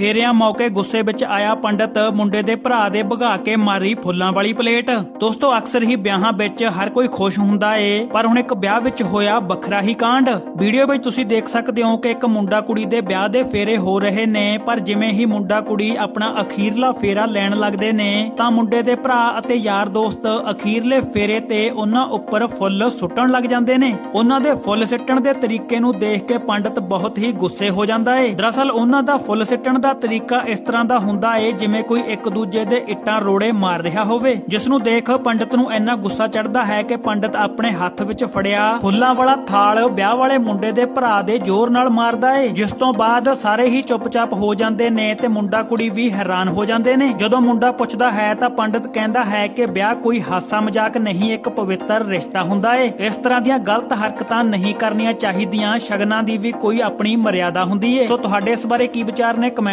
ਫੇਰਿਆਂ ਮੌਕੇ ਗੁੱਸੇ ਵਿੱਚ ਆਇਆ ਪੰਡਤ, ਮੁੰਡੇ ਦੇ ਭਰਾ ਦੇ ਭਗਾ ਕੇ ਮਾਰੀ ਫੁੱਲਾਂ ਵਾਲੀ ਪਲੇਟ। ਦੋਸਤੋ, ਅਕਸਰ ਹੀ ਵਿਆਹਾਂ ਵਿੱਚ ਹਰ ਕੋਈ ਖੁਸ਼ ਹੁੰਦਾ ਏ, ਪਰ ਹੁਣ ਇੱਕ ਵਿਆਹ ਵਿੱਚ ਹੋਇਆ ਵੱਖਰਾ ਹੀ ਕਾਂਡ। ਵੀਡੀਓ ਵਿੱਚ ਤੁਸੀਂ ਦੇਖ ਸਕਦੇ ਹੋ ਕਿ ਇੱਕ ਮੁੰਡਾ ਕੁੜੀ ਦੇ ਵਿਆਹ ਦੇ ਫੇਰੇ ਹੋ ਰਹੇ ਨੇ, ਪਰ ਜਿਵੇਂ ਹੀ ਮੁੰਡਾ ਕੁੜੀ ਆਪਣਾ ਅਖੀਰਲਾ ਫੇਰਾ ਲੈਣ ਲੱਗਦੇ ਨੇ, ਤਾਂ ਮੁੰਡੇ ਦੇ ਭਰਾ ਅਤੇ ਯਾਰ ਦੋਸਤ ਅਖੀਰਲੇ ਫੇਰੇ ਤੇ ਉਹਨਾਂ ਉੱਪਰ ਫੁੱਲ ਸੁੱਟਣ ਲੱਗ ਜਾਂਦੇ ਨੇ। ਉਹਨਾਂ ਦੇ ਫੁੱਲ ਸਿੱਟਣ ਦੇ ਤਰੀਕੇ ਨੂੰ ਦੇਖ ਕੇ ਪੰਡਤ ਬਹੁਤ ਹੀ ਗੁੱਸੇ ਹੋ ਜਾਂਦਾ ਏ। ਦਰਅਸਲ, ਉਹਨਾਂ ਦਾ ਫੁੱਲ ਸਿੱਟਣ ਦਾ ਤਰੀਕਾ ਇਸ ਤਰ੍ਹਾਂ ਦਾ ਹੁੰਦਾ ਏ ਜਿਵੇਂ ਕੋਈ ਇੱਕ ਦੂਜੇ ਦੇ ਇੱਟਾਂ ਰੋੜੇ ਮਾਰ ਰਿਹਾ ਹੋਵੇ। ਜਿਸ ਨੂੰ ਦੇਖ ਪੰਡਤ ਨੂੰ ਇੰਨਾ ਗੁੱਸਾ ਚੜਦਾ ਹੈ ਕਿ ਪੰਡਤ ਆਪਣੇ ਹੱਥ ਵਿੱਚ ਫੜਿਆ। ਫੁੱਲਾਂ ਵਾਲਾ ਥਾਲ ਵਿਆਹ ਵਾਲੇ ਮੁੰਡੇ ਦੇ ਭਰਾ ਦੇ ਜ਼ੋਰ ਨਾਲ ਮਾਰਦਾ ਏ। ਜਿਸ ਤੋਂ ਬਾਅਦ ਸਾਰੇ ਹੀ ਚੁੱਪਚਾਪ ਹੋ ਜਾਂਦੇ ਨੇ ਤੇ ਮੁੰਡਾ ਕੁੜੀ ਵੀ ਹੈਰਾਨ ਹੋ ਜਾਂਦੇ ਨੇ। ਜਦੋਂ ਮੁੰਡਾ ਪੁੱਛਦਾ ਹੈ ਤਾਂ ਪੰਡਤ ਕਹਿੰਦਾ ਹੈ ਕਿ ਵਿਆਹ ਕੋਈ ਹਾਸਾ ਮਜ਼ਾਕ ਨਹੀਂ, ਇੱਕ ਪਵਿੱਤਰ ਰਿਸ਼ਤਾ ਹੁੰਦਾ ਏ। ਇਸ ਤਰ੍ਹਾਂ ਦੀਆਂ ਗਲਤ ਹਰਕਤਾਂ ਨਹੀਂ ਕਰਨੀਆਂ ਚਾਹੀਦੀਆਂ। ਸ਼ਗਨਾਂ ਦੀ ਵੀ ਕੋਈ ਆਪਣੀ ਮਰਿਆਦਾ ਹੁੰਦੀ ਏ। ਸੋ ਤੁਹਾਡੇ ਇਸ ਬਾਰੇ ਕੀ ਵਿਚਾਰ ਨੇ? ਕਮੈਂਟ